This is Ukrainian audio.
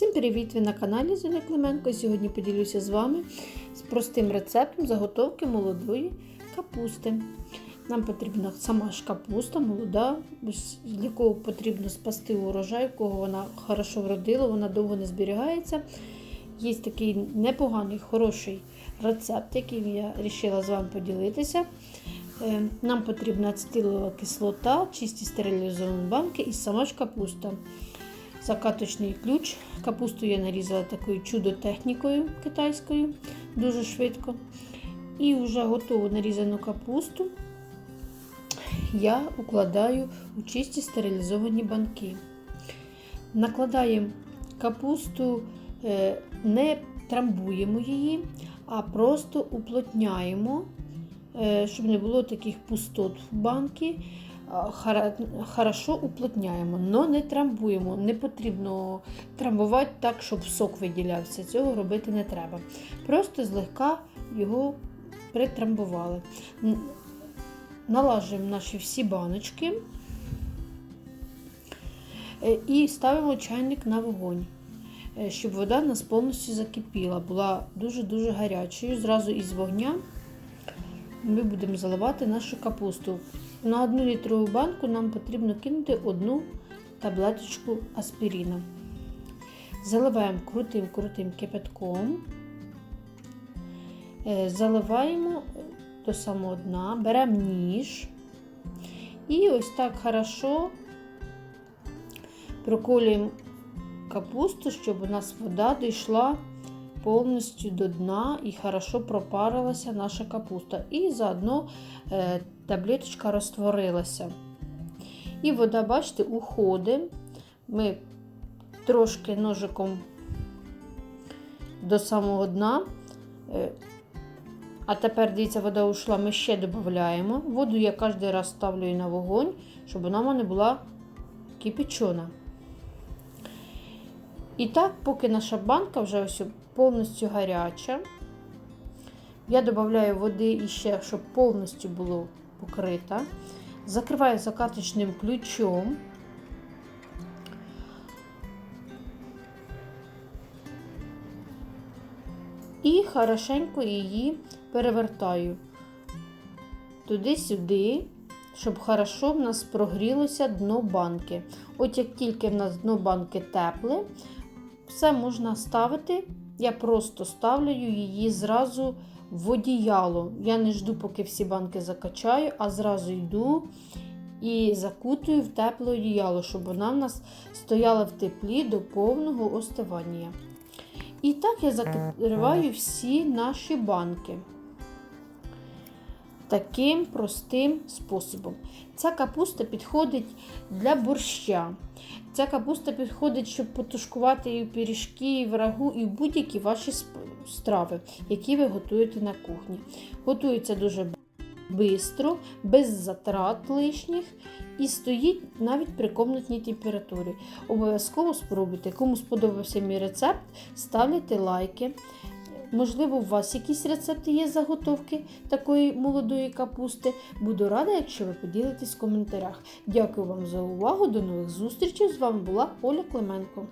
Всім привіт! Ви на каналі Зоня Клименко. Сьогодні поділюся з вами з простим рецептом заготовки молодої капусти. Нам потрібна сама ж капуста, молода, з якого потрібно спасти урожай, кого вона хорошо вродила, вона довго не зберігається. Є такий непоганий, хороший рецепт, яким я вирішила з вами поділитися. Е, Нам потрібна ацетилова кислота, чисті стерилізовані банки і сама ж капуста закаточний ключ. Капусту я нарізала такою чудо-технікою китайською, дуже швидко. І вже готову нарізану капусту я укладаю у чисті стерилізовані банки. Накладаємо капусту, е, не трамбуємо її, а просто уплотняємо, е, щоб не було таких пустот в банки хорошо уплотняємо, але не трамбуємо. Не потрібно трамбувати так, щоб сок виділявся. Цього робити не треба. Просто злегка його притрамбували. Налажуємо наші всі баночки е, і ставимо чайник на вогонь. Е, щоб вода нас повністю закипіла, була дуже-дуже гарячою. Зразу із вогня ми будемо заливати нашу капусту. На 1 літрову банку нам потрібно кинути одну таблеточку аспіріна. Заливаємо крутим-крутим кипятком, е, заливаємо до самого дна, беремо ніж і ось так хорошо проколюємо капусту, щоб у нас вода дійшла повністю до дна і хорошо пропарилася наша капуста. І заодно е, таблеточка розтворилася. І вода, бачите, уходить. Ми трошки ножиком до самого дна. Е, а тепер, дивіться, вода ушла, ми ще додаємо. Воду я кожен раз ставлю на вогонь, щоб вона в мене була кипячена. І так, поки наша банка вже ось повністю гаряча, я додаю води іще, щоб повністю було покрита. Закриваю закаточним ключом. І хорошенько її перевертаю туди-сюди, щоб хорошо в нас прогрілося дно банки. От як тільки в нас дно банки тепле, все можна ставити. Я просто ставлю її зразу в одіяло. Я не жду, поки всі банки закачаю, а зразу йду і закутую в тепле одіяло, щоб вона в нас стояла в теплі до повного остивання. І так я закриваю всі наші банки. Таким простим способом. Ця капуста підходить для борща. Ця капуста підходить, щоб потушкувати і пиріжки, і в рагу, і будь-які ваші страви, які ви готуєте на кухні. Готується дуже швидко, без затрат лишніх і стоїть навіть при комнатній температурі. Обов'язково спробуйте. Кому сподобався мій рецепт, ставте лайки. Можливо, у вас якісь рецепти є заготовки такої молодої капусти. Буду рада, якщо ви поділитесь в коментарях. Дякую вам за увагу. До нових зустрічей! З вами була Оля Клименко.